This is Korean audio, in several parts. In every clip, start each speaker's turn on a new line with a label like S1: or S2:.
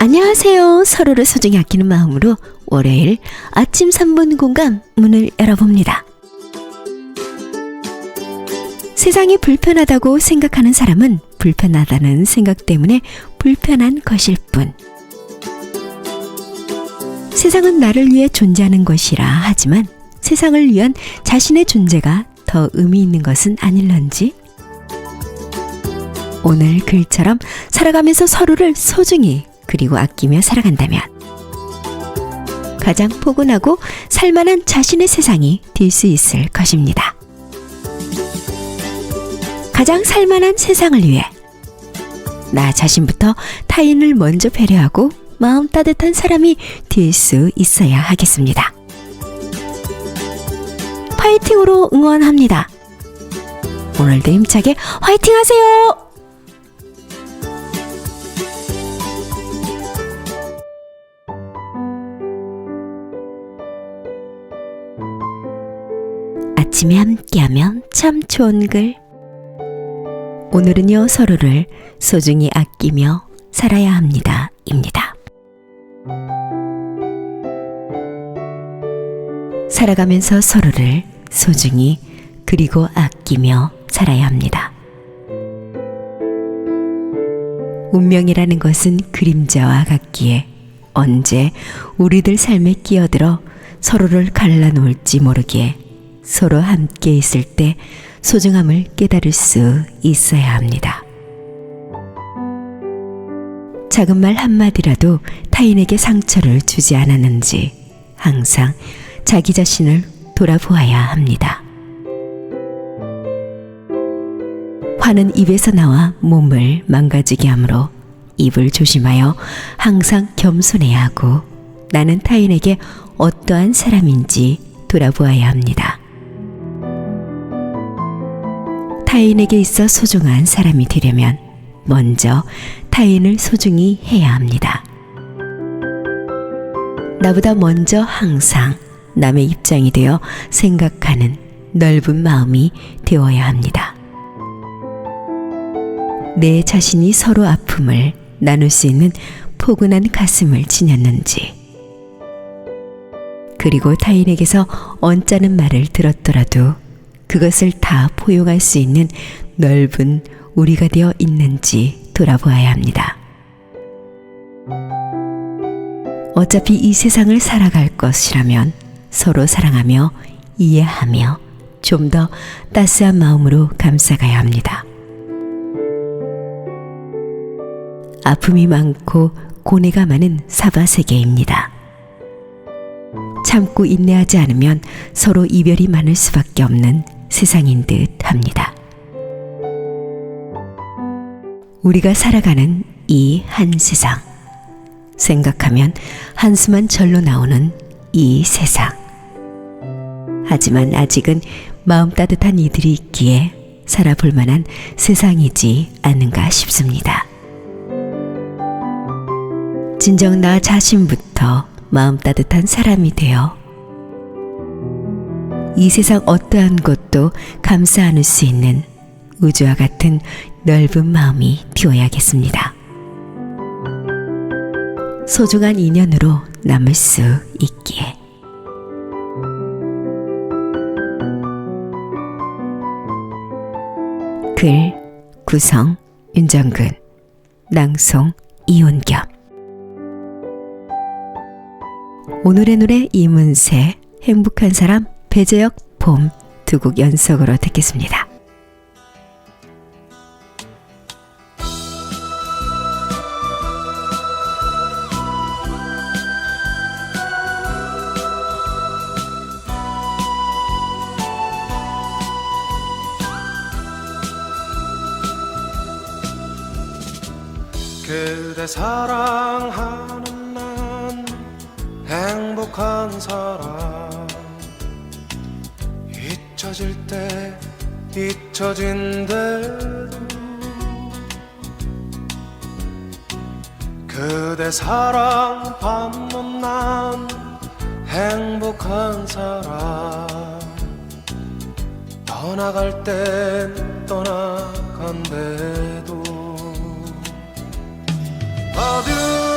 S1: 안녕하세요. 서로를 소중히 아끼는 마음으로 월요일 아침 3분 공감 문을 열어봅니다. 세상이 불편하다고 생각하는 사람은 불편하다는 생각 때문에 불편한 것일 뿐. 세상은 나를 위해 존재하는 것이라 하지만 세상을 위한 자신의 존재가 더 의미 있는 것은 아닐런지? 오늘 글처럼 살아가면서 서로를 소중히 그리고 아끼며 살아간다면 가장 포근하고 살만한 자신의 세상이 될 수 있을 것입니다. 가장 살만한 세상을 위해 나 자신부터 타인을 먼저 배려하고 마음 따뜻한 사람이 될 수 있어야 하겠습니다. 파이팅으로 응원합니다. 오늘도 힘차게 화이팅 하세요! 아침에 함께하면 참 좋은 글. 오늘은요, 서로를 소중히 아끼며 살아야 합니다. 입니다. 살아가면서 서로를 소중히 그리고 아끼며 살아야 합니다. 운명이라는 것은 그림자와 같기에 언제 우리들 삶에 끼어들어 서로를 갈라놓을지 모르기에 서로 함께 있을 때 소중함을 깨달을 수 있어야 합니다. 작은 말 한마디라도 타인에게 상처를 주지 않았는지 항상 자기 자신을 돌아보아야 합니다. 화는 입에서 나와 몸을 망가지게 하므로 입을 조심하여 항상 겸손해야 하고 나는 타인에게 어떠한 사람인지 돌아보아야 합니다. 타인에게 있어 소중한 사람이 되려면 먼저 타인을 소중히 해야 합니다. 나보다 먼저 항상 남의 입장이 되어 생각하는 넓은 마음이 되어야 합니다. 내 자신이 서로 아픔을 나눌 수 있는 포근한 가슴을 지녔는지, 그리고 타인에게서 언짢은 말을 들었더라도 그것을 다 포용할 수 있는 넓은 우리가 되어 있는지 돌아보아야 합니다. 어차피 이 세상을 살아갈 것이라면 서로 사랑하며 이해하며 좀 더 따스한 마음으로 감싸가야 합니다. 아픔이 많고 고뇌가 많은 사바 세계입니다. 참고 인내하지 않으면 서로 이별이 많을 수밖에 없는 세상인 듯 합니다. 우리가 살아가는 이 한 세상. 생각하면 한숨만 절로 나오는 이 세상. 하지만 아직은 마음 따뜻한 이들이 있기에 살아볼 만한 세상이지 않은가 싶습니다. 진정 나 자신부터 마음 따뜻한 사람이 되어 이 세상 어떠한 것도 감싸 안을 수 있는 우주와 같은 넓은 마음이 되어야겠습니다. 소중한 인연으로 남을 수 있기에. 글 구성 윤정근 낭송 이온겸 오늘의 노래 이문세 행복한 사람 배재혁 봄 두 곡 연속으로 듣겠습니다.
S2: 그대 사랑하는 난 행복한 사람 잊혀질 때 잊혀진 대로. 그대 사랑 받는 난 행복한 사람. 떠나갈 땐 떠나간대도. 어두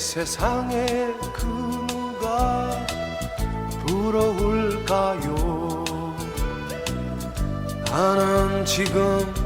S2: 세상에 그 누가 부러울까요? 나는 지금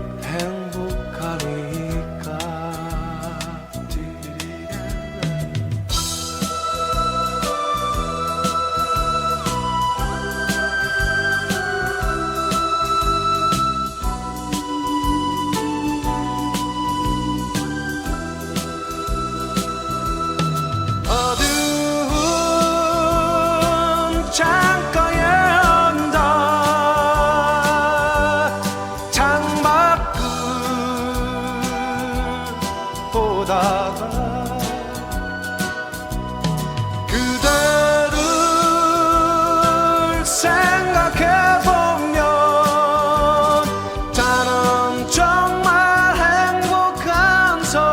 S2: 보다가 그대를 생각해보면 나는 정말 행복한 사람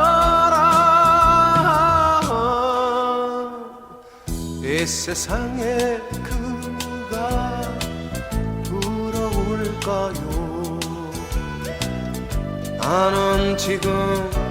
S2: 이 세상에 그 누가 부러울까요? 나는 지금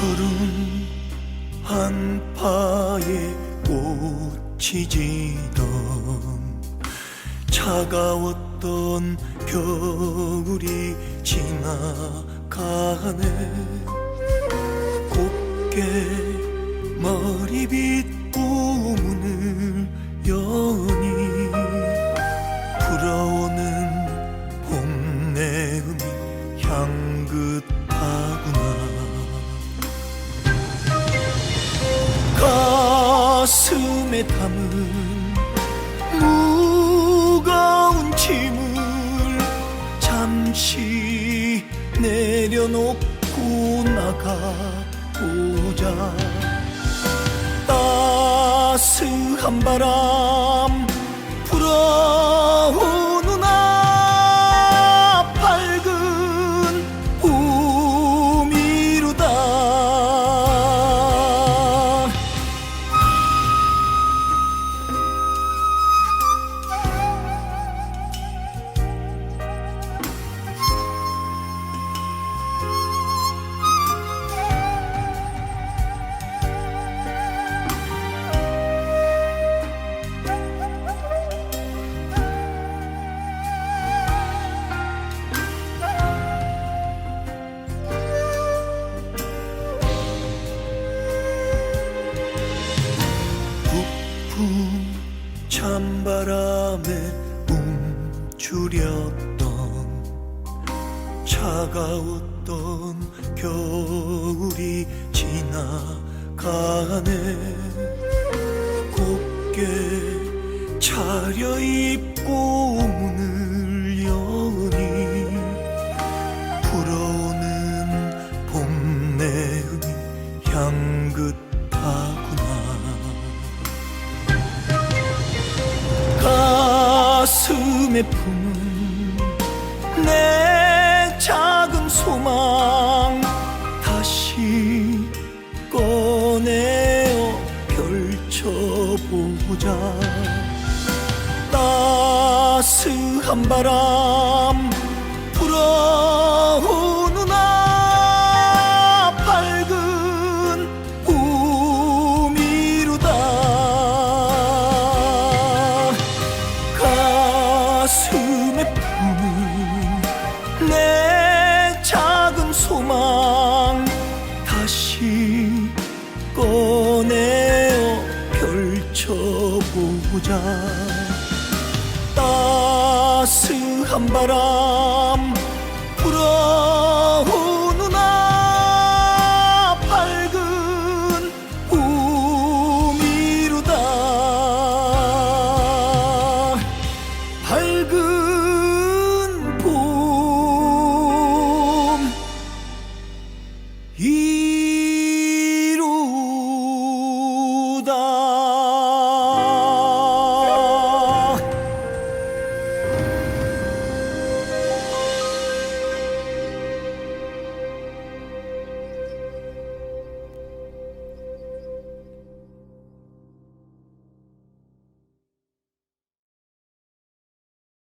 S3: 서른 한파에 꽃이 지던 차가웠던 겨울이 지나가네. 곱게 머리빗 꿈을 여니 나가보자. 따스한 바람 찬바람에 움츠렸던 차가웠던 겨울이 지나가네. 곱게 차려입고 따 దిగంబరా